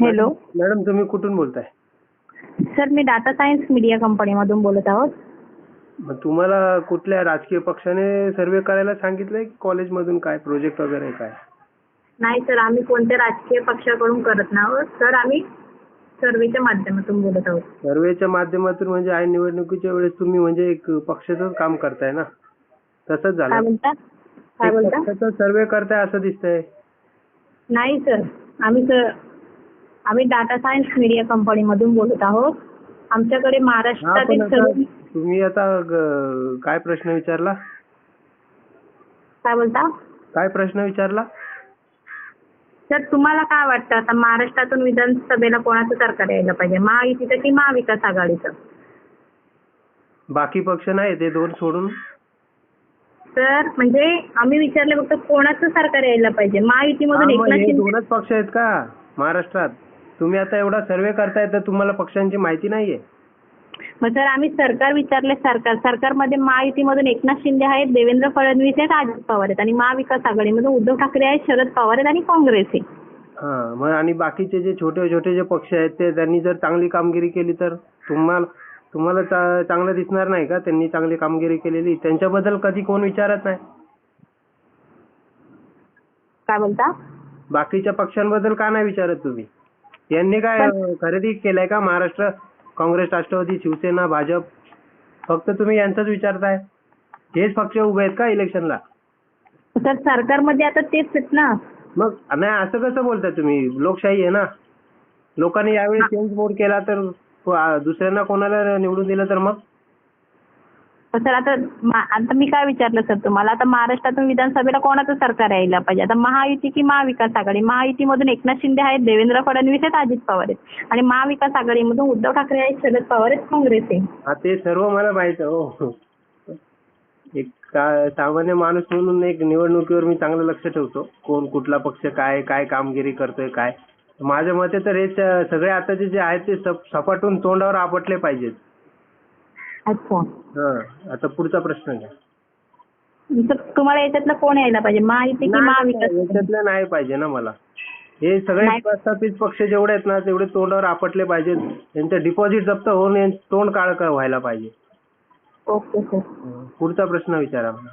Hello. Madam तुम्ही कुठून बोलताय? सर मी डाटा सायन्स मीडिया कंपनीमधून बोलत आहोत. मग तुम्हाला कुठल्या राजकीय पक्षाने सर्वे करायला सांगितलंय? की कॉलेजमधून काय प्रोजेक्ट वगैरे काय? नाही सर आम्ही कोणत्या राजकीय पक्षाकडून करत नाही आहोत. सर आम्ही सर्वेच्या माध्यमातून बोलत आहोत. सर्वेच्या माध्यमातून म्हणजे ऐन निवडणुकीच्या वेळेस तुम्ही म्हणजे एक पक्षाचं काम करताय ना? तसंच काय झालं काय एक बोलता? पक्षाचा सर्वे करताय असं दिसतंय. नाही सर आम्ही सर आम्ही डाटा सायन्स मीडिया कंपनीमधून बोलत आहोत. आमच्याकडे महाराष्ट्रातील सर्व तुम्ही आता ग- काय प्रश्न विचारला? काय बोलता? काय प्रश्न विचारला? सर तुम्हाला काय वाटतं? आता महाराष्ट्रातून विधानसभेला कोणाचं सरकार यायला पाहिजे? महायुतीचं की महाविकास आघाडीचं. बाकी पक्ष नाही ते दोन सोडून? सर म्हणजे आम्ही विचारले फक्त कोणाचं सरकार यायला पाहिजे? महायुतीमधून हा, मग एकनाथ हे शिंदे दोनच पक्ष आहेत का महाराष्ट्रात? तुम्ही आता एवढा सर्वे करताय तर तुम्हाला पक्षांची माहिती नाहीये. मग सर आम्ही सरकार विचारले सरकार सरकारमध्ये महायुतीमधून एकनाथ शिंदे आहेत देवेंद्र फडणवीस आहेत अजित पवार आहेत आणि महाविकास आघाडीमधून उद्धव ठाकरे आहेत शरद पवार आहेत आणि काँग्रेस आहे. हा मग आणि बाकीचे जे छोटे छोटे जे पक्ष आहेत ते त्यांनी जर चांगली कामगिरी केली तर तुम्हाला तुम्हाला चांगलं दिसणार नाही का? त्यांनी चांगली कामगिरी केलेली. त्यांच्याबद्दल कधी कोण विचारत नाही. काय बोलता? बाकीच्या पक्षांबद्दल का नाही विचारत तुम्ही? यांनी काय खरेदी केलंय का महाराष्ट्र काँग्रेस राष्ट्रवादी शिवसेना भाजप? फक्त तुम्ही यांचाच विचारताय. हेच पक्ष उभे आहेत का इलेक्शनला? सर सरकारमध्ये आता तेच आहेत ना. मग नाही असं कसं बोलताय तुम्ही? लोकशाही आहे ना. लोकांनी यावेळी चेंज मोड केला तर दुसऱ्यांना कोणाला निवडून दिलं तर मग? सर आता आता मी काय विचारलं सर तुम्हाला? आता महाराष्ट्रातून विधानसभेला कोणाचं सरकार यायला पाहिजे? आता महायुती की महाविकास आघाडी? महायुतीमधून एकनाथ शिंदे आहेत देवेंद्र फडणवीस आहेत अजित पवार आहेत. आणि महाविकास आघाडीमधून उद्धव ठाकरे आहेत शरद पवार आहेत काँग्रेस आहे. ते सर्व मला माहीत हो. एक सामान्य माणूस म्हणून एक निवडणुकीवर मी चांगलं लक्ष ठेवतो. कोण कुठला पक्ष काय काय कामगिरी करतोय काय? माझ्या मते तर हे सगळे आताचे जे आहेत ते सपाटून तोंडावर आपटले पाहिजेत. अच्छा हा आता पुढचा प्रश्न घ्या. तर तुम्हाला याच्यातलं कोण यायला पाहिजे? महायुती की नाही, महाविकास आघाडी? याच्यातलं नाही पाहिजे ना मला. हे सगळे नाही. प्रस्थापित पक्ष जेवढे आहेत ना तेवढे तोंडावर आपटले पाहिजेत. त्यांचं डिपॉझिट जप्त होऊन यांचं तोंड काळ व्हायला पाहिजे. ओके सर पुढचा प्रश्न विचारा. मला